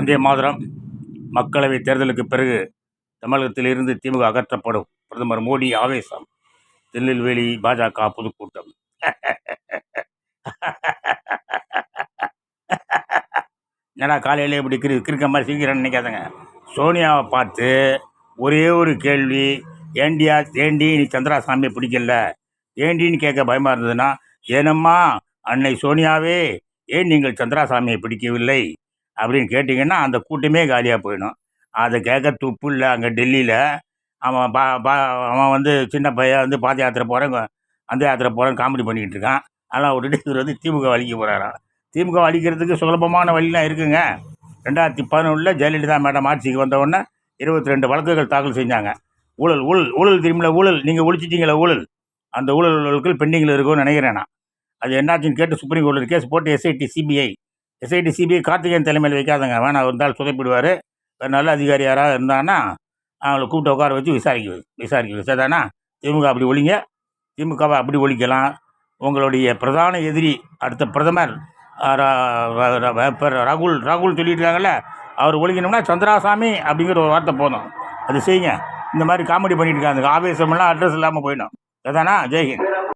வந்தே மாதம் மக்களவை தேர்தலுக்கு பிறகு தமிழகத்தில் இருந்து திமுக அகற்றப்படும். பிரதமர் மோடி ஆவேசம். திருநெல்வேலி பாஜக பொதுக்கூட்டம். என்னடா காலையில் இப்படி கிரு கிருக்க மாதிரி சீக்கிரம் நினைக்காதங்க. சோனியாவை பார்த்து ஒரே ஒரு கேள்வி ஏண்டியா ஏண்டி நீ சந்திராசாமியை பிடிக்கல? ஏண்டின்னு கேட்க பயமாக இருந்ததுன்னா ஏனம்மா அன்னை சோனியாவே ஏன் நீங்கள் சந்திராசாமியை பிடிக்கவில்லை? அப்படின்னு கேட்டிங்கன்னா அந்த கூட்டமே காலியாக போயிடும். அதை கேட்க துப்பு இல்லை அங்கே டெல்லியில். அவன் பா பா அவன் வந்து சின்ன பையன் வந்து பாத யாத்திரை போகிறேன் அந்த யாத்திரை போகிறேன் காமெடி பண்ணிக்கிட்டு இருக்கான். அதெல்லாம் விட்டுட்டு இவர் வந்து திமுக வலிக்க போகிறாராம் திமுக வலிக்கிறதுக்கு சுலபமான வழிலாம் இருக்குங்க. ரெண்டாயிரத்தி பதினொன்றில் ஜெயலலிதா மேடம் ஆட்சிக்கு வந்தவுடனே இருபத்தி ரெண்டு வழக்குகள் தாக்கல் செஞ்சாங்க. ஊழல் ஊழல் ஊழல் தெரியுமில்ல ஊழல். நீங்கள் ஒழிச்சிட்டீங்களா ஊழல். அந்த ஊழல்களுக்கு பெண்டிங்கில் இருக்கும்னு நினைக்கிறேன் நான். அது என்னாச்சுன்னு கேட்டு சுப்ரீம் கோர்ட்டில் கேஸ் போட்டு SIT CBI SIT CBI Karthikeyan தலைமையில் வைக்காதங்க. வேணாம் இருந்தால் சுதைப்பிடுவார் ஒரு நல்ல அதிகாரி யாராவது இருந்தாங்கன்னா அவங்கள கூப்பிட்டு உட்கார வச்சு விசாரிக்க விசாரிக்க வச்சாதானா திமுக அப்படி ஒழிங்க. திமுகவை அப்படி ஒழிக்கலாம். உங்களுடைய பிரதான எதிரி அடுத்த பிரதமர் ஆ, ராகுல் ராகுல் சொல்லிட்டு இருக்காங்கல்ல அவர் ஒழிக்கணும்னா சந்திராசாமி அப்படிங்கிற ஒரு வார்த்தை போதும். அது செய்யுங்க. இந்த மாதிரி காமெடி பண்ணிட்டு இருக்காங்க ஆவேசமெல்லாம் அட்ரஸ் இல்லாமல் போயிடும். அதானா ஜெய்ஹிந்த்.